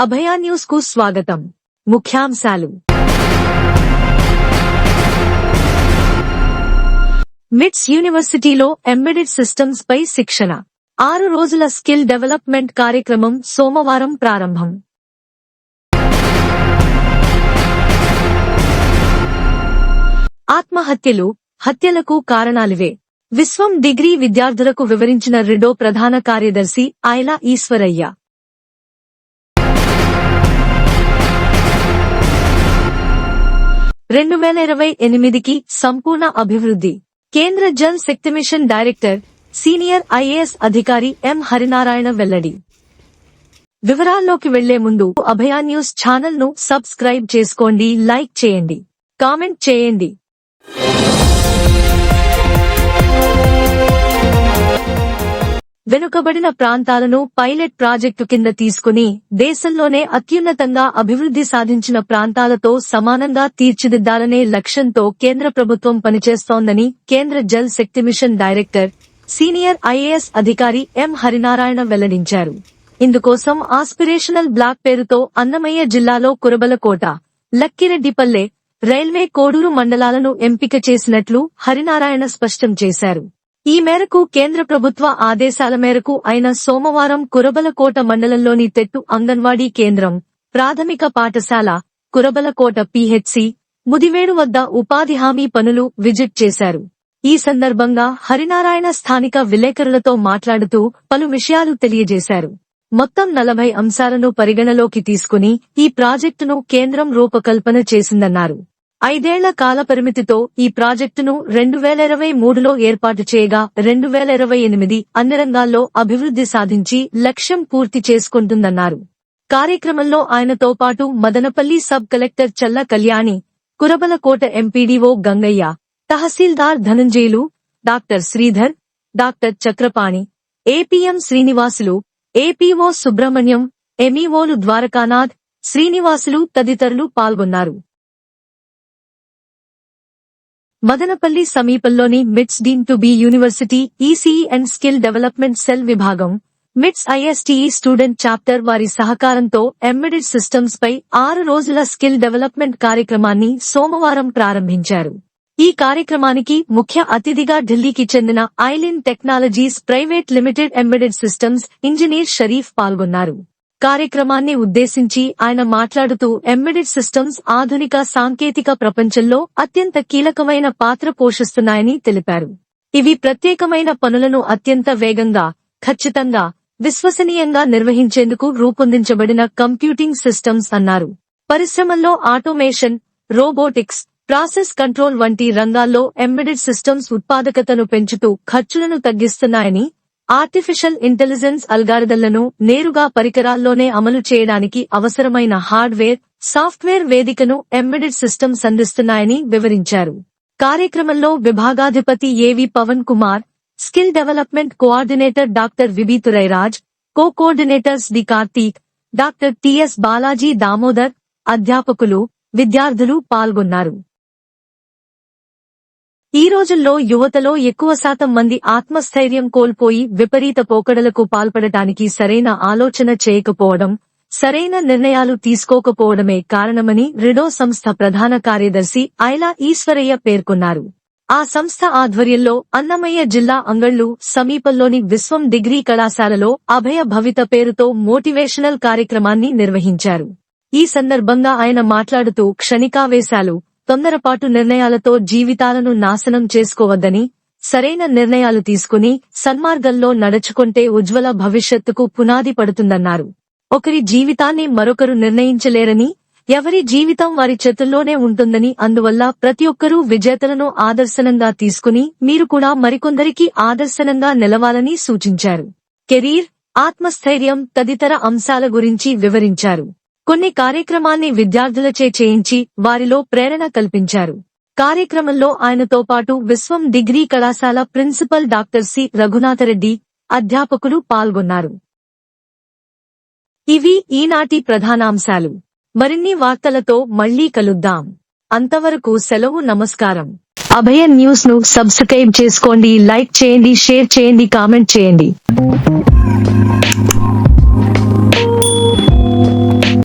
అభయ న్యూస్కు స్వాగతం. ముఖ్యాంశాలు. మిట్స్ యూనివర్సిటీలో ఎంబెడెడ్ సిస్టమ్స్ పై శిక్షణ. ఆరు రోజుల స్కిల్ డెవలప్మెంట్ కార్యక్రమం సోమవారం ప్రారంభం. ఆత్మహత్యలు హత్యలకు కారణాలివే. విశ్వం డిగ్రీ విద్యార్థులకు వివరించిన రిడో ప్రధాన కార్యదర్శి ఆయలా ఈశ్వరయ్య. రెండు వేల ఇరవై ఎనిమిదికి సంపూర్ణ అభివృద్ధి. కేంద్ర Jal Shakti mission director senior IAS అధికారి ఎం హరినారాయణ వెల్లడి. వివరాల్లోకి వెళ్ళే ముందు అభయా న్యూస్ ఛానల్ను సబ్స్క్రైబ్ చేసుకోండి లైక్ చేయండి కామెంట్ చేయండి. వెనుకబడిన ప్రాంతాలను పైలట్ ప్రాజెక్టు కింద తీసుకుని దేశంలోనే అత్యున్నతంగా అభివృద్ధి సాధించిన ప్రాంతాలతో సమానంగా తీర్చిదిద్దాలనే లక్ష్యంతో కేంద్ర ప్రభుత్వం పనిచేస్తోందని కేంద్ర Jal Shakti mission director senior IAS అధికారి ఎం హరినారాయణ వెల్లడించారు. ఇందుకోసం ఆస్పిరేషనల్ బ్లాక్ పేరుతో అన్నమయ్య జిల్లాలో కురబలకోట లక్కిరెడ్డిపల్లె రైల్వే కోడూరు మండలాలను ఎంపిక చేసినట్లు హరినారాయణ స్పష్టం చేశారు. ఈ మేరకు కేంద్ర ప్రభుత్వ ఆదేశాల మేరకు ఆయన సోమవారం కురబలకోట మండలంలోని తెట్టు అంగన్వాడీ కేంద్రం ప్రాథమిక పాఠశాల కురబలకోట పిహెచ్సి ముదివేడు వద్ద ఉపాధి హామీ పనులు విజిట్ చేశారు. ఈ సందర్భంగా హరినారాయణ స్థానిక విలేకరులతో మాట్లాడుతూ పలు విషయాలు తెలియజేశారు. మొత్తం నలభై అంశాలను పరిగణలోకి తీసుకుని ఈ ప్రాజెక్టును కేంద్రం రూపకల్పన చేసిందన్నారు. ఐదేళ్ళ కాల పరిమితితో ఈ ప్రాజెక్టును రెండు వేల ఇరవై మూడులో ఏర్పాటు చేయగా రెండు వేల ఇరవై ఎనిమిది అన్ని రంగాల్లో అభివృద్ధి సాధించి లక్ష్యం పూర్తి చేసుకుంటుందన్నారు. కార్యక్రమంలో ఆయనతో పాటు Madanapalle sub collector Challa Kalyani Kurabalakota MPDO Gangaiah తహసీల్దార్ Dhananjayulu doctor Sridhar doctor Chakrapani APM Srinivasulu APO Subrahmanyam ఎంఈఓలు Dwarakanath Srinivasulu తదితరులు పాల్గొన్నారు. మదనపల్లి సమీపంలోని MITS deemed to be university ECE and skill development cell విభాగం మిట్స్ ఐఎస్టీఈ స్టూడెంట్ చాప్టర్ వారి సహకారంతో ఎంబెడెడ్ సిస్టమ్స్ పై ఆరు రోజుల skill development కార్యక్రమాన్ని సోమవారం ప్రారంభించారు. ఈ కార్యక్రమానికి ముఖ్య అతిథిగా ఢిల్లీకి చెందిన Ailin technologies private limited embedded systems engineer Sharif పాల్గొన్నారు. కార్యక్రమాన్ని ఉద్దేశించి ఆయన మాట్లాడుతూ ఎంబెడెడ్ సిస్టమ్స్ ఆధునిక సాంకేతిక ప్రపంచంలో అత్యంత కీలకమైన పాత్ర పోషిస్తున్నాయని తెలిపారు. ఇవి ప్రత్యేకమైన పనులను అత్యంత వేగంగా ఖచ్చితంగా విశ్వసనీయంగా నిర్వహించేందుకు రూపొందించబడిన కంప్యూటింగ్ సిస్టమ్స్ అన్నారు. పరిశ్రమల్లో ఆటోమేషన్ రోబోటిక్స్ ప్రాసెస్ కంట్రోల్ వంటి రంగాల్లో ఎంబెడెడ్ సిస్టమ్స్ ఉత్పాదకతను పెంచుతూ ఖర్చులను తగ్గిస్తున్నాయని ఆర్టిఫిషియల్ ఇంటెలిజెన్స్ అల్గారిదళ్ళను నేరుగా పరికరాల్లోనే అమలు చేయడానికి అవసరమైన హార్డ్వేర్ సాఫ్ట్వేర్ వేదికను ఎంబెడెడ్ సిస్టమ్స్ అందిస్తున్నాయని వివరించారు. కార్యక్రమంలో విభాగాధిపతి A V Pavan Kumar skill development coordinator doctor విబీతురైరాజ్ co coordinators D Karthik doctor T S Balaji Damodar అధ్యాపకులు విద్యార్థులు పాల్గొన్నారు. ఈ రోజుల్లో యువతలో ఎక్కువ శాతం మంది ఆత్మస్థైర్యం కోల్పోయి విపరీత పోకడలకు పాల్పడటానికి సరైన ఆలోచన చేయకపోవడం సరైన నిర్ణయాలు తీసుకోకపోవడమే కారణమని రిడో సంస్థ ప్రధాన కార్యదర్శి ఐలా ఈశ్వరయ్య పేర్కొన్నారు. ఆ సంస్థ ఆధ్వర్యంలో అన్నమయ్య జిల్లా అంగళ్ళు సమీపంలోని విశ్వం డిగ్రీ కళాశాలలో అభయ భవిత పేరుతో మోటివేషనల్ కార్యక్రమాన్ని నిర్వహించారు. ఈ సందర్భంగా ఆయన మాట్లాడుతూ క్షణికావేశాలు తొందరపాటు నిర్ణయాలతో జీవితాలను నాశనం చేసుకోవద్దని సరైన నిర్ణయాలు తీసుకుని సన్మార్గంలో నడుచుకుంటే ఉజ్వల భవిష్యత్తుకు పునాది పడుతుందన్నారు. ఒకరి జీవితాన్ని మరొకరు నిర్ణయించలేరని ఎవరి జీవితం వారి చేతుల్లోనే ఉంటుందని అందువల్ల ప్రతి ఒక్కరూ విజేతలను ఆదర్శనంగా తీసుకుని మీరు కూడా మరికొందరికి ఆదర్శనంగా నిలవాలని సూచించారు. కెరీర్ ఆత్మస్థైర్యం తదితర అంశాల గురించి వివరించారు. కొన్ని కార్యక్రమాన్ని విద్యార్థులచే చేయించి వారిలో ప్రేరణ కల్పించారు. కార్యక్రమంలో ఆయనతో పాటు విశ్వం డిగ్రీ కళాశాల ప్రిన్సిపల్ డాక్టర్ సి. రఘునాథరెడ్డి అధ్యాపకులు పాల్గొన్నారు. ఇవి ఈనాటి ప్రధానాంశాలు. మరిన్ని వార్తలతో మళ్ళీ కలుద్దాం. అంతవరకు సెలవు నమస్కారం. అభయ న్యూస్ను సబ్స్క్రైబ్ చేసుకోండి లైక్ చేయండి షేర్ చేయండి కామెంట్ చేయండి.